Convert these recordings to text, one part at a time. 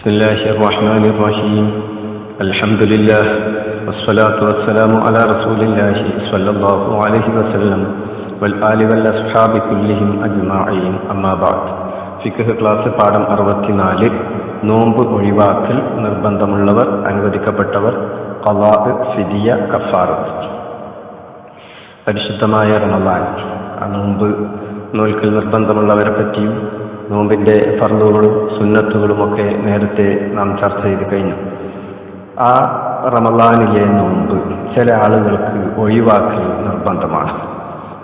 بسم الله الرحمن الرحيم الحمد لله والصلاة والسلام على رسول الله صلى الله عليه وسلم والآل والأصحاب كلهم أجمعين أما بعد ഫിഖ് class പാഠം അറുപത്തിനാല് നോമ്പ് ഒഴിവാക്കൽ നിർബന്ധമുള്ളവർ അനുവദിക്കപ്പെട്ടവർ കലാഹ് ഫിദിയ കഫാറത്ത് പരിശുദ്ധമായ റമദാൻ ആ നോമ്പ് നോൽക്കൽ നിർബന്ധമുള്ളവരെ പറ്റിയും നോമ്പിന്റെ ഫർദുകളും സുന്നത്തുകളുമൊക്കെ നേരത്തെ നാം ചർച്ച ചെയ്ത് കഴിഞ്ഞു. ആ റമദാനിലെ നോമ്പ് ചില ആളുകൾക്ക് ഒഴിവാക്കൽ നിർബന്ധമാണ്.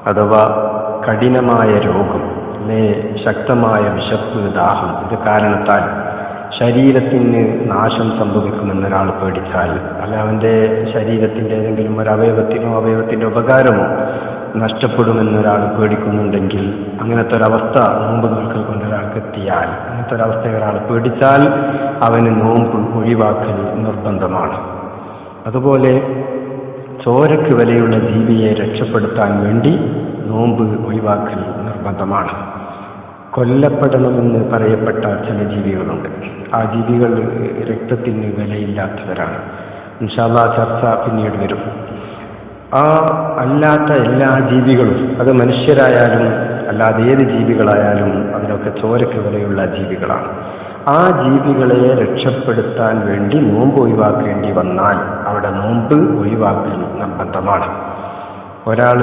അഥവാ കഠിനമായ രോഗം അല്ലെ ശക്തമായ വിശപ്പ് ദാഹം ഇത് കാരണത്താൽ ശരീരത്തിന് നാശം സംഭവിക്കുമെന്നൊരാൾ പേടിച്ചാൽ അല്ല അവന്റെ ശരീരത്തിന്റെ ഏതെങ്കിലും ഒരു അവയവത്തിനോ അവയവത്തിന്റെ ഉപകാരമോ നഷ്ടപ്പെടുമെന്നൊരാൾ പേടിക്കുന്നുണ്ടെങ്കിൽ അങ്ങനത്തെ ഒരവസ്ഥ നോമ്പ് എത്തിയാൽ അങ്ങനത്തെ ഒരവസ്ഥയിൽ ഒരാൾ പേടിച്ചാൽ അവന് നോമ്പ് ഒഴിവാക്കൽ നിർബന്ധമാണ്. അതുപോലെ ചോരക്ക് വിലയുള്ള ജീവിയെ രക്ഷപ്പെടുത്താൻ വേണ്ടി നോമ്പ് ഒഴിവാക്കൽ നിർബന്ധമാണ്. കൊല്ലപ്പെടണമെന്ന് പറയപ്പെട്ട ചില ജീവികളുണ്ട്. ആ ജീവികൾ രക്തത്തിന് വിലയില്ലാത്തവരാണ്. ഇൻഷാല്ല ചർച്ച പിന്നീട് വരും. ആ അല്ലാത്ത എല്ലാ ജീവികളും അത് മനുഷ്യരായാലും അല്ലാതെ ഏത് ജീവികളായാലും അതിനൊക്കെ ചോരക്ക് വിലയുള്ള ജീവികളാണ്. ആ ജീവികളെ രക്ഷപ്പെടുത്താൻ വേണ്ടി നോമ്പ് ഒഴിവാക്കേണ്ടി വന്നാൽ അവിടെ നോമ്പ് ഒഴിവാക്കൽ നിർബന്ധമാണ്. ഒരാൾ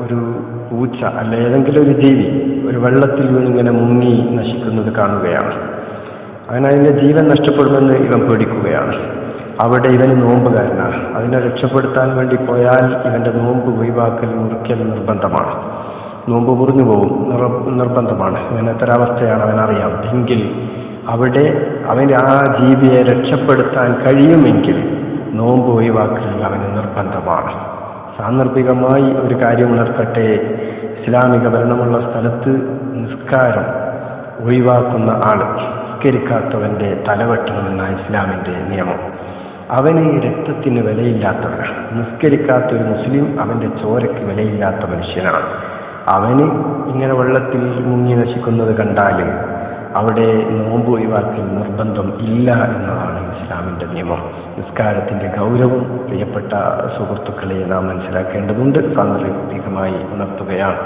ഒരു പൂച്ച അല്ല ഏതെങ്കിലും ഒരു ജീവി ഒരു വെള്ളത്തിൽ വീണിങ്ങനെ മുങ്ങി നശിക്കുന്നത് കാണുകയാണ്. അങ്ങനെ അതിന്റെ ജീവൻ നഷ്ടപ്പെടുമെന്ന് ഇവൻ പേടിക്കുകയാണ്. അവിടെ ഇവന് നോമ്പുകാരനാണ്. അതിനെ രക്ഷപ്പെടുത്താൻ വേണ്ടി പോയാൽ ഇവന്റെ നോമ്പ് ഒഴിവാക്കൽ മുറിക്കൽ നിർബന്ധമാണ്. നോമ്പ് മുറിഞ്ഞു പോകും നിർബന്ധമാണ്. ഇങ്ങനത്തെ ഒരവസ്ഥയാണ് അവനറിയാം. എങ്കിൽ അവിടെ അവന്റെ ആ ജീവിയെ രക്ഷപ്പെടുത്താൻ കഴിയുമെങ്കിൽ നോമ്പ് ഒഴിവാക്കൽ അവന് നിർബന്ധമാണ്. സാന്ദർഭികമായി ഒരു കാര്യം ഉണർത്തട്ടെ. ഇസ്ലാമിക ഭരണമുള്ള സ്ഥലത്ത് നിസ്കാരം ഒഴിവാക്കുന്ന ആൾ നിസ്കരിക്കാത്തവന്റെ തലവെട്ടണമെന്നാണ് ഇസ്ലാമിന്റെ നിയമം. അവന് രക്തത്തിന് വിലയില്ലാത്തവനാണ് നിസ്കരിക്കാത്ത ഒരു മുസ്ലിം അവന്റെ ചോരയ്ക്ക് വിലയില്ലാത്ത മനുഷ്യനാണ്. അവന് ഇങ്ങനെ വെള്ളത്തിൽ മുങ്ങി നശിക്കുന്നത് കണ്ടാൽ അവിടെ നോമ്പ് ഒഴിവാക്കൽ നിർബന്ധം ഇല്ല എന്നതാണ് ഇസ്ലാമിന്റെ നിയമം. നിസ്കാരത്തിന്റെ ഗൗരവം പ്രിയപ്പെട്ട സുഹൃത്തുക്കളെ നാം മനസ്സിലാക്കേണ്ടതുണ്ട് സാന്ദർഭികമായി ഉണർത്തുകയാണ്.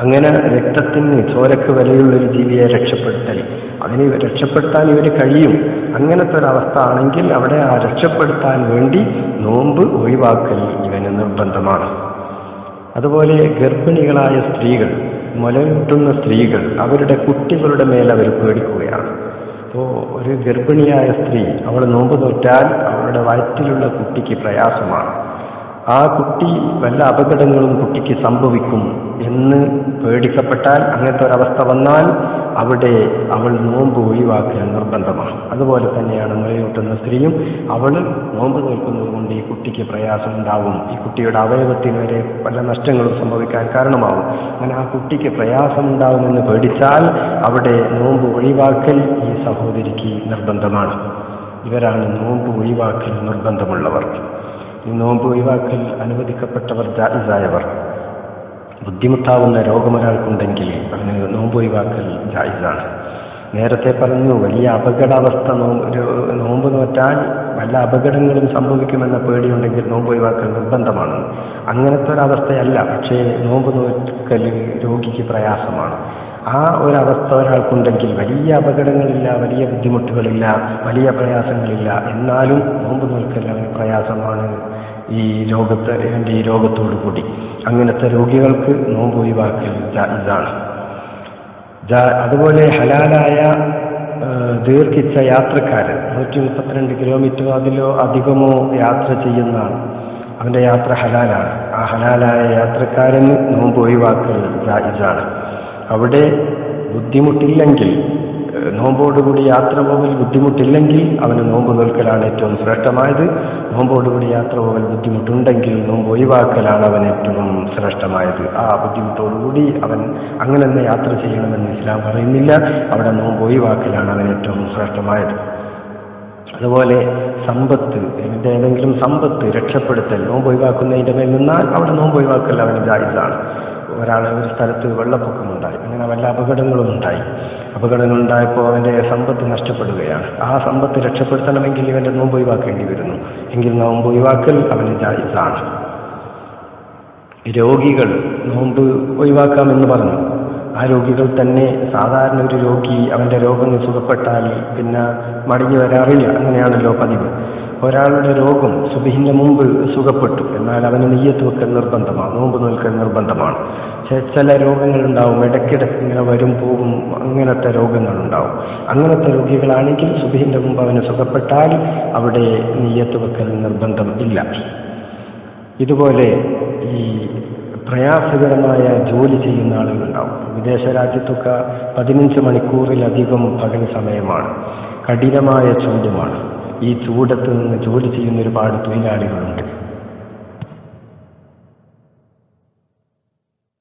അങ്ങനെ രക്തത്തിന് ചോരക്ക് വിലയുള്ള ഒരു ജീവിയെ രക്ഷപ്പെടുത്തൽ അതിന് രക്ഷപ്പെടുത്താൻ ഇവർ കഴിയും. അങ്ങനത്തെ ഒരവസ്ഥ ആണെങ്കിൽ അവിടെ ആ രക്ഷപ്പെടുത്താൻ വേണ്ടി നോമ്പ് ഒഴിവാക്കൽ ഇവന് നിർബന്ധമാണ്. അതുപോലെ ഗർഭിണികളായ സ്ത്രീകൾ മുലയൂട്ടുന്ന സ്ത്രീകൾ അവരുടെ കുട്ടികളുടെ മേൽ അവർ പേടിക്കുകയാണ്. അപ്പോൾ ഒരു ഗർഭിണിയായ സ്ത്രീ അവൾ നോമ്പ് തോറ്റാൽ അവളുടെ വയറ്റിലുള്ള കുട്ടിക്ക് പ്രയാസമാണ്. ആ കുട്ടി വല്ല അപകടങ്ങളും കുട്ടിക്ക് സംഭവിക്കും എന്ന് പേടിക്കപ്പെട്ടാൽ അങ്ങനത്തെ ഒരവസ്ഥ വന്നാൽ അവിടെ അവൾ നോമ്പ് ഒഴിവാക്കൽ നിർബന്ധമാണ്. അതുപോലെ തന്നെയാണ് മുലയൂട്ടുന്ന സ്ത്രീയും അവൾ നോമ്പ് നിൽക്കുന്നത് കൊണ്ട് ഈ കുട്ടിക്ക് പ്രയാസം ഉണ്ടാവും ഈ കുട്ടിയുടെ അവയവത്തിന് വരെ പല നഷ്ടങ്ങളും സംഭവിക്കാൻ കാരണമാവും. അങ്ങനെ ആ കുട്ടിക്ക് പ്രയാസം ഉണ്ടാവുമെന്ന് പേടിച്ചാൽ അവിടെ നോമ്പ് ഒഴിവാക്കൽ ഈ സഹോദരിക്ക് നിർബന്ധമാണ്. ഇവരാണ് നോമ്പ് ഒഴിവാക്കൽ നിർബന്ധമുള്ളവർ. ഈ നോമ്പ് ഒഴിവാക്കൽ അനുവദിക്കപ്പെട്ടവർ ജായിസായവർ. ബുദ്ധിമുട്ടാവുന്ന രോഗമൊരാൾക്കുണ്ടെങ്കിൽ അവന് നോമ്പ് ഒഴിവാക്കൽ ജായിസാണ്. നേരത്തെ പറഞ്ഞു വലിയ അപകടാവസ്ഥ നോമ്പ് നോറ്റാൽ വല്ല അപകടങ്ങളും സംഭവിക്കുമെന്ന പേടിയുണ്ടെങ്കിൽ നോമ്പ് ഒഴിവാക്കൽ നിർബന്ധമാണ്. അങ്ങനത്തെ ഒരവസ്ഥയല്ല പക്ഷേ നോമ്പ് നോക്കൽ രോഗിക്ക് പ്രയാസമാണ്. ആ ഒരവസ്ഥ ഒരാൾക്കുണ്ടെങ്കിൽ വലിയ അപകടങ്ങളില്ല വലിയ ബുദ്ധിമുട്ടുകളില്ല വലിയ പ്രയാസങ്ങളില്ല. എന്നാലും നോമ്പ് നോൽക്കൽ അവന് പ്രയാസമാണ് ഈ ലോകത്തെ ഈ രോഗത്തോടു കൂടി അങ്ങനത്തെ രോഗികൾക്ക് നോമ്പ് ഒഴിവാക്കൽ ഇതാണ് അതുപോലെ ഹലാലായ ദീർഘിച്ച യാത്രക്കാരൻ നൂറ്റി മുപ്പത്തിരണ്ട് കിലോമീറ്റർ അതിലോ അധികമോ യാത്ര ചെയ്യുന്ന അവന്റെ യാത്ര ഹലാലാണ്. ആ ഹലാലായ യാത്രക്കാരന് നോമ്പ് ഒഴിവാക്കൽ ജായിസാണ് അവിടെ ബുദ്ധിമുട്ടില്ലെങ്കിൽ നോമ്പോടുകൂടി യാത്ര പോകൽ ബുദ്ധിമുട്ടില്ലെങ്കിൽ അവന് നോമ്പ് നിൽക്കലാണ് ഏറ്റവും ശ്രേഷ്ഠമായത്. നോമ്പോടുകൂടി യാത്ര പോകൽ ബുദ്ധിമുട്ടുണ്ടെങ്കിൽ നോമ്പ് ഒഴിവാക്കലാണ് അവൻ ഏറ്റവും ശ്രേഷ്ഠമായത്. ആ ബുദ്ധിമുട്ടോടുകൂടി അവൻ അങ്ങനെ തന്നെ യാത്ര ചെയ്യണമെന്ന് ഇസ്ലാം പറയുന്നില്ല. അവിടെ നോമ്പ് ഒഴിവാക്കലാണ് അവൻ ഏറ്റവും ശ്രേഷ്ഠമായത്. അതുപോലെ സമ്പത്ത് എന്റെ ഏതെങ്കിലും സമ്പത്ത് രക്ഷപ്പെടുത്തൽ നോമ്പ് ഒഴിവാക്കുന്നതിന്റെ മേൽ നിന്നാൽ അവിടെ നോമ്പ് ഒഴിവാക്കൽ അവന് ജായിസാണ്. ഒരാൾ ഒരു സ്ഥലത്ത് വെള്ളപ്പൊക്കമുണ്ടായി അങ്ങനെ വല്ല അപകടങ്ങളും ഉണ്ടായി. അപകടങ്ങൾ ഉണ്ടായപ്പോൾ അവന്റെ സമ്പത്ത് നഷ്ടപ്പെടുകയാണ്. ആ സമ്പത്ത് രക്ഷപ്പെടുത്തണമെങ്കിൽ ഇവന്റെ നോമ്പ് ഒഴിവാക്കേണ്ടി വരുന്നു. എങ്കിൽ നോമ്പ് ഒഴിവാക്കൽ അവന് ജായിസാണ്. രോഗികൾ നോമ്പ് ഒഴിവാക്കാമെന്ന് പറഞ്ഞു. ആ രോഗികൾ തന്നെ സാധാരണ ഒരു രോഗി അവന്റെ രോഗങ്ങൾ സുഖപ്പെട്ടാൽ പിന്നെ മടങ്ങി വരാറില്ല. അങ്ങനെയാണല്ലോ പതിവ് ഒരാളുടെ രോഗം സുബിഹിന്റെ മുമ്പ് സുഖപ്പെട്ടു. എന്നാൽ അവന് നെയ്യത്ത് വെക്കൽ നിർബന്ധമാണ് നോമ്പ് നിൽക്കൽ നിർബന്ധമാണ്. ചില രോഗങ്ങളുണ്ടാവും ഇടയ്ക്കിടയ്ക്ക് ഇങ്ങനെ വരും പോകും അങ്ങനത്തെ രോഗങ്ങളുണ്ടാവും. അങ്ങനത്തെ രോഗികളാണെങ്കിൽ സുബിഹിന്റെ മുമ്പ് അവന് സുഖപ്പെട്ടാൽ അവിടെ നെയ്യത്ത് വെക്കൽ നിർബന്ധം ഇല്ല. ഇതുപോലെ ഈ പ്രയാസകരമായ ജോലി ചെയ്യുന്ന ആളുകളുണ്ടാവും. വിദേശ രാജ്യത്തൊക്കെ പതിനഞ്ച് മണിക്കൂറിലധികം പകൽ സമയമാണ്. കഠിനമായ ചൂടുമാണ് ഈ ചൂടത്ത് നിന്ന് ജോലി ചെയ്യുന്ന ഒരുപാട് തൊഴിലാളികളുണ്ട്.